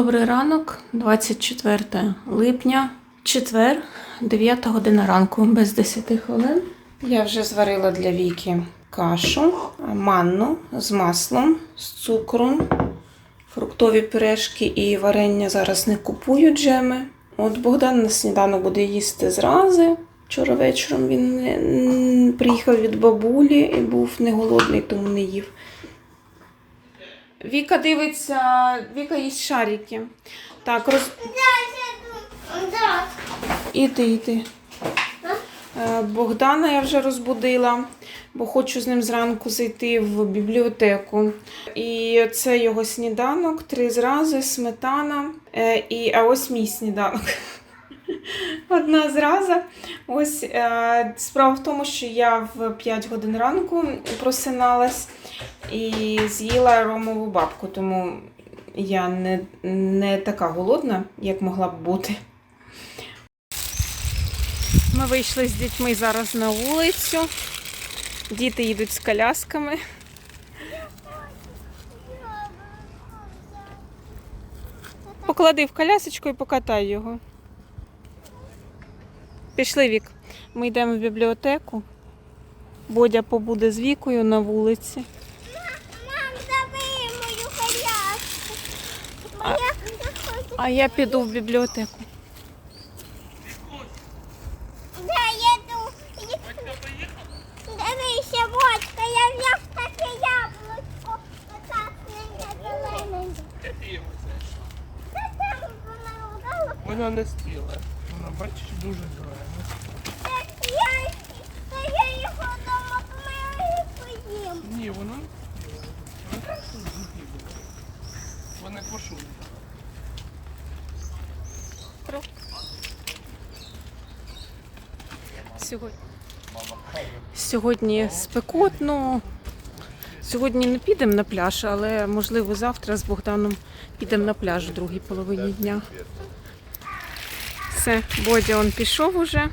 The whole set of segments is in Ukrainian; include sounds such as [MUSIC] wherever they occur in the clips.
Добрий ранок, 24 липня, четвер, 9 година ранку, без 10 хвилин. Я вже зварила для Віки кашу, манну з маслом, з цукром, фруктові пюрешки і варення зараз не купую джеми. От Богдан на сніданок буде їсти зрази. Вчора вечором він приїхав від бабулі і був не голодний, тому не їв. Віка дивиться, Віка їсть шарики. Так, роз... Іди, іди. Е, Богдана я вже розбудила, бо хочу з ним зранку зайти в бібліотеку. І це його сніданок, три зрази, сметана. Е, І, а ось мій сніданок. [LAUGHS] Одна зраза. Ось е, справа в тому, що я в 5 годин ранку просиналась і з'їла ромову бабку, тому я не, не така голодна, як могла б бути. Ми вийшли з дітьми зараз на вулицю. Діти їдуть з колясками. Поклади в колясочку і покатай його. Пішли вік. Ми йдемо в бібліотеку. Бодя побуде з вікою на вулиці. Мам, забери мою коляску. А. А я піду в бібліотеку. Да, я йду. Дивися, Водька, я взяв таке яблучко. Отак не зелененьке. Та там вона удала. Вона не Вона, бачиш, дуже. Та Я, я його вдома поїм. Ні, згибла. Вона квашує. Сьогодні, Сьогодні спекотно. Сьогодні не підемо на пляж, але можливо завтра з Богданом підемо на пляж у другій половині дня. Все, Бодя он пішов уже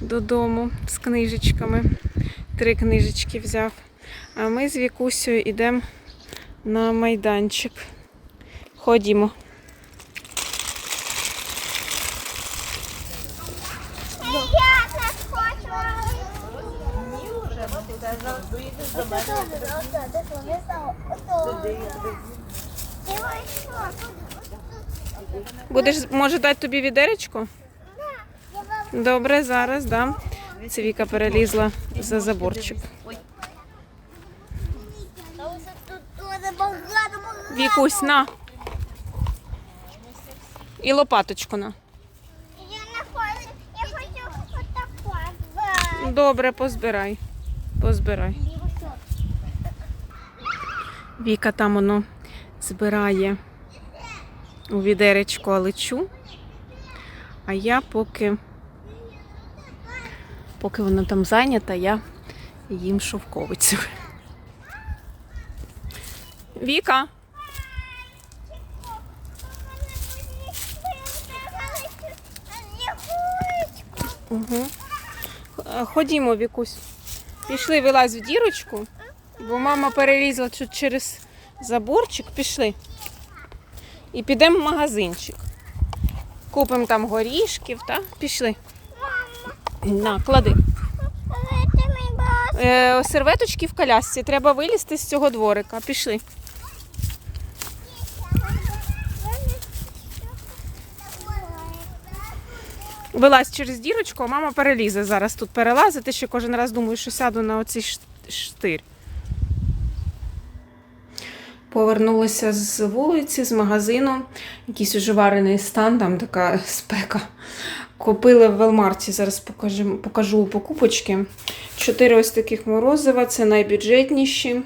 додому з книжечками. Три книжечки взяв. А ми з Вікусею йдемо на майданчик. Ходімо. Я. Будеш, може, дати тобі відеречко? Добре, зараз дам. Віка перелізла за заборчик. Вікусь, на. І лопаточку на. Добре, позбирай. Позбирай. Віка там воно збирає у відеречко алечу. А я поки, поки вона там зайнята, я їм шовковицю. Віка, угу. ходімо, Вікусь. Пішли, вилазь в дірочку, бо мама перелізла через заборчик. Пішли. І підемо в магазинчик. Купимо там горішків, так? Пішли. На, клади. Е, серветочки в колясці. Треба вилізти з цього дворика. Пішли. Вилазь через дірочку, а мама перелізе зараз тут перелазити. Ще кожен раз думаю, що сяду на оцей штир. Повернулася з вулиці, з магазину. Якийсь уже варений стан, там така [LAUGHS] спека. Купили в Велмарті, зараз покажу, покажу покупочки. Чотири ось таких морозива, це найбюджетніші,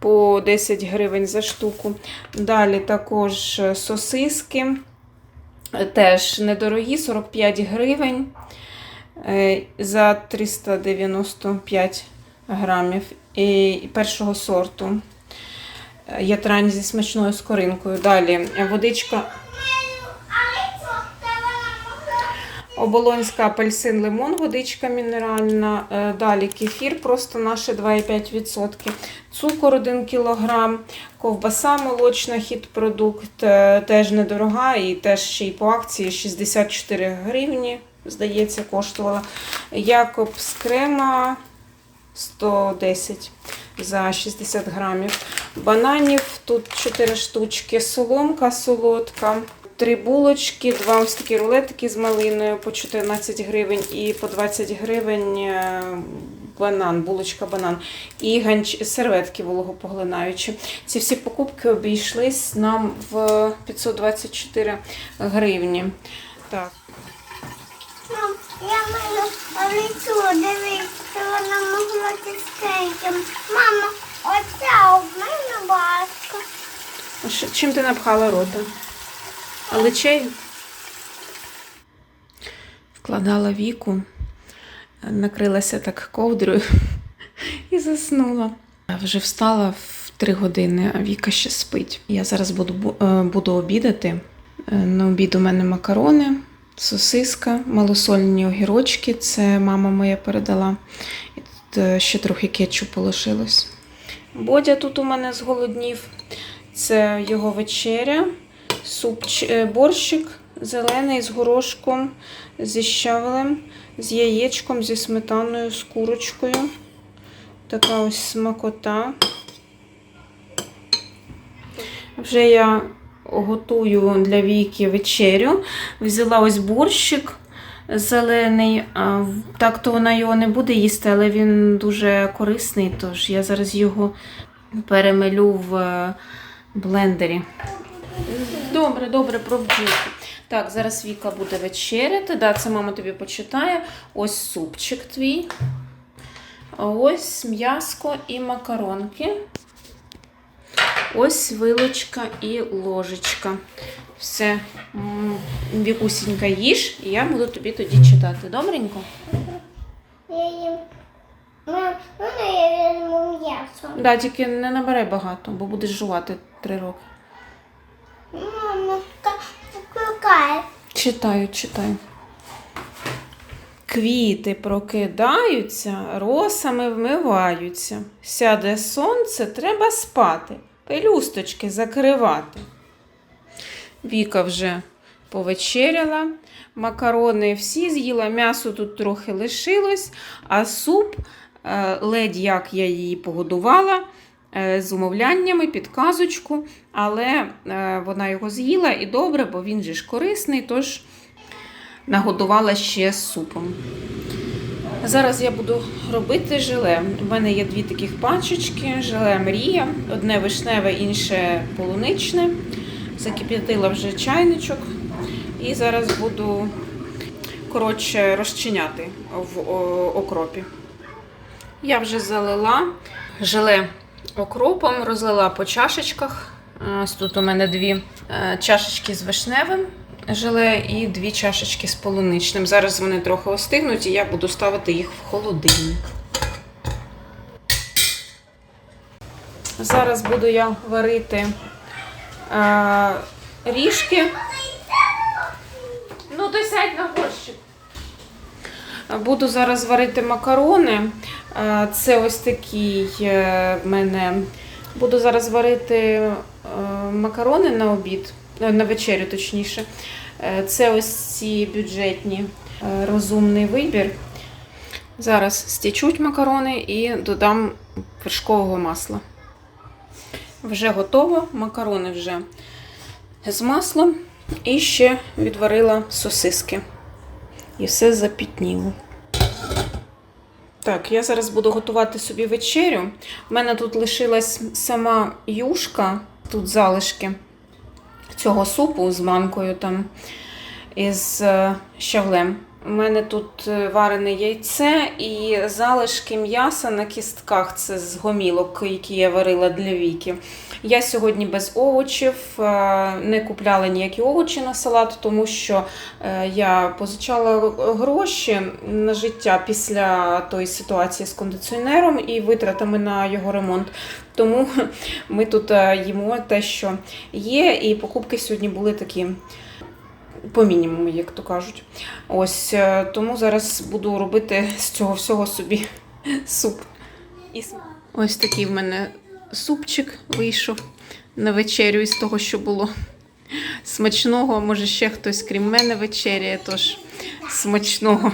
по 10 гривень за штуку. Далі також е, сосиски, е, теж недорогі, 45 гривень е, за 395 грамів і першого сорту. Е, Ятрань зі смачною скоринкою. Далі е, водичка Оболонська апельсин лимон, водичка мінеральна. Е, Далі кефір, просто наше 2,5%. Цукор 1 кг, ковбаса молочна, хід-продукт, е, теж недорога і теж ще й по акції 64 гривні, здається, коштувала. Якобс крема 110 за 60 грамів. Бананів тут 4 штучки, соломка солодка. Три булочки, два ось такі рулетики з малиною по 14 гривень і по 20 гривень е, банан, булочка банан. І ганч... серветки вологопоглинаючі. Ці всі покупки обійшлись нам в 524 гривні. Так. Я маю лицо, дивись, що вона могла чистеньким. Мама, оця у мене баска. Чим ти напхала рота? Личей? Вкладала віку, накрилася так ковдрою і заснула. Вже встала в три години, а Віка ще спить. Я зараз буду, е, буду обідати. Е, На обід у мене макарони, сосиска, малосольні огірочки. Це мама моя передала. І тут е, ще трохи кетчупу лишилось. Бодя тут у мене зголоднів. Це його вечеря, суп, е, борщик зелений з горошком, зі щавелем, з яєчком, зі сметаною, з курочкою. Така ось смакота. Вже я готую для Віки вечерю. Взяла ось борщик зелений. Так то вона його не буде їсти, але він дуже корисний, тож я зараз його перемелю в е, блендері. Добре, добре, про. Так, зараз Віка буде вечеряти. Да, це мама тобі почитає. Ось супчик твій. Ось м'яско і макаронки. Ось вилочка і ложечка. Все, Вікусінька, їж, і я буду тобі тоді читати. Добренько? Я їм. Мам, можна я візьму м'ясо? Да, тільки не набирай багато, бо будеш жувати три роки. Мама, покликає. Читаю, читаю. Квіти прокидаються, росами вмиваються. Сяде сонце, треба спати, пелюсточки закривати. Віка вже повечеряла, макарони всі з'їла, м'ясо тут трохи лишилось, а суп, е, ледь як я її погодувала, е, з умовляннями, підказочку, але е, вона його з'їла і добре, бо він же ж корисний, тож нагодувала ще супом. Зараз я буду робити желе. У мене є дві таких пачечки: желе Мрія, одне вишневе, інше полуничне. Закип'ятила вже чайничок. І зараз буду коротше розчиняти в окропі. Я вже залила желе окропом, розлила по чашечках. Ось тут у мене дві е, чашечки з вишневим желе і дві чашечки з полуничним. Зараз вони трохи остигнуть, і я буду ставити їх в холодильник. Зараз буду я варити е, ріжки. Ну, то сядь на горщик. Буду зараз варити макарони. Е, Це ось такий е, в мене. Буду зараз варити е, макарони на обід, на вечерю, точніше. Е, Це ось ці бюджетні е, розумний вибір. Зараз стічуть макарони і додам вершкового масла. Вже готово, макарони вже з маслом. І ще відварила сосиски. І все запітніло. Так, я зараз буду готувати собі вечерю. У мене тут лишилась сама юшка, тут залишки цього супу з манкою там із е, щавлем. У мене тут е, варене яйце і залишки м'яса на кістках. Це з гомілок, які я варила для віки. Я сьогодні без овочів, е, не купляла ніякі овочі на салат, тому що е, я позичала гроші на життя після тої ситуації з кондиціонером і витратами на його ремонт. Тому [LAUGHS] ми тут е, їмо те, що є, і покупки сьогодні були такі по мінімуму, як то кажуть. Ось тому зараз буду робити з цього всього собі [LAUGHS] суп. Ось такий в мене супчик вийшов на вечерю із того, що було смачного. Може, ще хтось, крім мене, вечеряє, тож смачного.